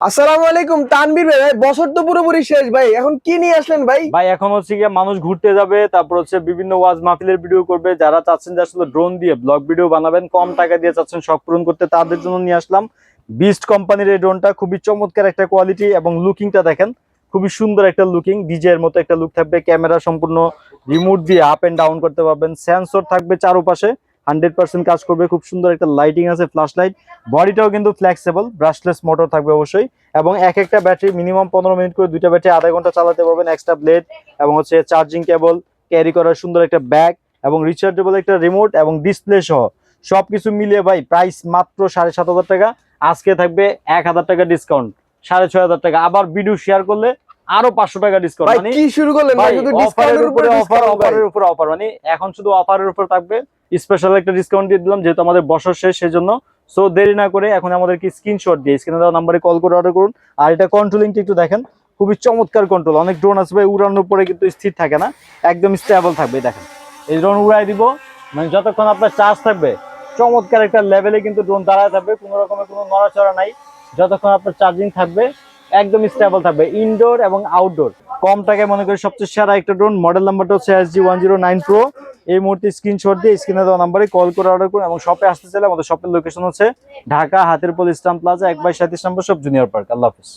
আসসালামু আলাইকুম তানবীর ভাই বছর তো পুরোপুরি শেষ, ভাই। এখন কি নিয়ে আসলেন, ভাই? ভাই, এখন হচ্ছে গিয়ে মানুষ ঘুরতে যাবে, তারপর হচ্ছে বিভিন্ন ওয়াজ মাহফিলের ভিডিও করবে, যারা চাচ্ছেন যে আসলে ড্রোন দিয়ে ব্লগ ভিডিও বানাবেন, কম টাকা দিয়ে চাচ্ছেন, শখ পূরণ করতে, তাদের জন্য নিয়ে আসলাম। বিস্ট কোম্পানির এই ড্রোনটা খুবই চমৎকার একটা কোয়ালিটি এবং লুকিংটা দেখেন, খুবই সুন্দর একটা লুকিং ডিজে এর মতো একটা লুক থাকবে ক্যামেরা সম্পূর্ণ রিমোট দিয়ে আপ এন্ড ডাউন করতে পারবেন সেন্সর থাকবে চারপাশে। হান্ড্রেড পার্সেন্ট কাজ করবে খুব সুন্দর একটা লাইটিং আছে ফ্ল্যাশ লাইট বডিটাও কিন্তু ফ্লেক্সিবল ব্রাশলেস মোটর থাকবে অবশ্যই। এবং এক একটা ব্যাটারি মিনিমাম পনেরো মিনিট করে দুইটা ব্যাটারি আধা ঘণ্টা চালাতে পারবেন এক্সট্রা ব্লেড এবং হচ্ছে চার্জিং কেবল ক্যারি করার সুন্দর একটা ব্যাগ এবং রিচার্জেবল একটা রিমোট এবং ডিসপ্লে সহ। সবকিছু মিলিয়ে ভাই প্রাইস মাত্র সাড়ে সাত হাজার টাকা আজকে থাকবে এক হাজার টাকা ডিসকাউন্ট সাড়ে ছয় হাজার টাকা। আবার ভিডিও শেয়ার করলে আরও পাঁচশো টাকা ডিসকাউন্ট মানে কি শুরু করলেন? শুধু অফারের উপরে অফার অফারের উপরে অফার মানে এখন শুধু অফারের উপর থাকবে স্পেশাল একটা ডিসকাউন্ট দিয়ে দিলাম, যেহেতু আমাদের বছর শেষ, সেজন্য সো দেরি না করে এখন আমাদেরকে স্ক্রিনশট দিয়ে স্ক্রিনে দেওয়া নাম্বারে কল করে অর্ডার করুন। আর এটা কন্ট্রোলিংটা একটু দেখেন, খুবই চমৎকার কন্ট্রোল অনেক ড্রোন আছে ভাই, উড়ানোর পরে কিন্তু স্থির থাকে না, একদম স্টেবল থাকবে দেখেন। এই ড্রোন উড়াই দিব মানে যতক্ষণ আপনার চার্জ থাকবে, চমৎকার একটা লেভেলে কিন্তু ড্রোন দাঁড়ায় থাকবে, কোনো রকমের কোনো নড়াচড়া নাই, যতক্ষণ আপনার চার্জিং থাকবে, একদম স্টেবল থাকবে ইনডোর এবং আউটডোর কম টাকায় মনে করি সবচেয়ে সেরা একটা ড্রোন মডেল নাম্বারটা হচ্ছে S G one zero nine pro এই মুহূর্তে স্ক্রিনশট দিয়ে স্ক্রিনে দেওয়া নাম্বারে কল করে অর্ডার করুন এবং শপে আসতে চাইলে আমাদের শপের লোকেশন হচ্ছে ঢাকা হাতের পল ইসলাম প্লাজা এক বাই সাঁত্রিশ নম্বর সব জুনিয়র পার্ক আল্লাহ হাফিজ।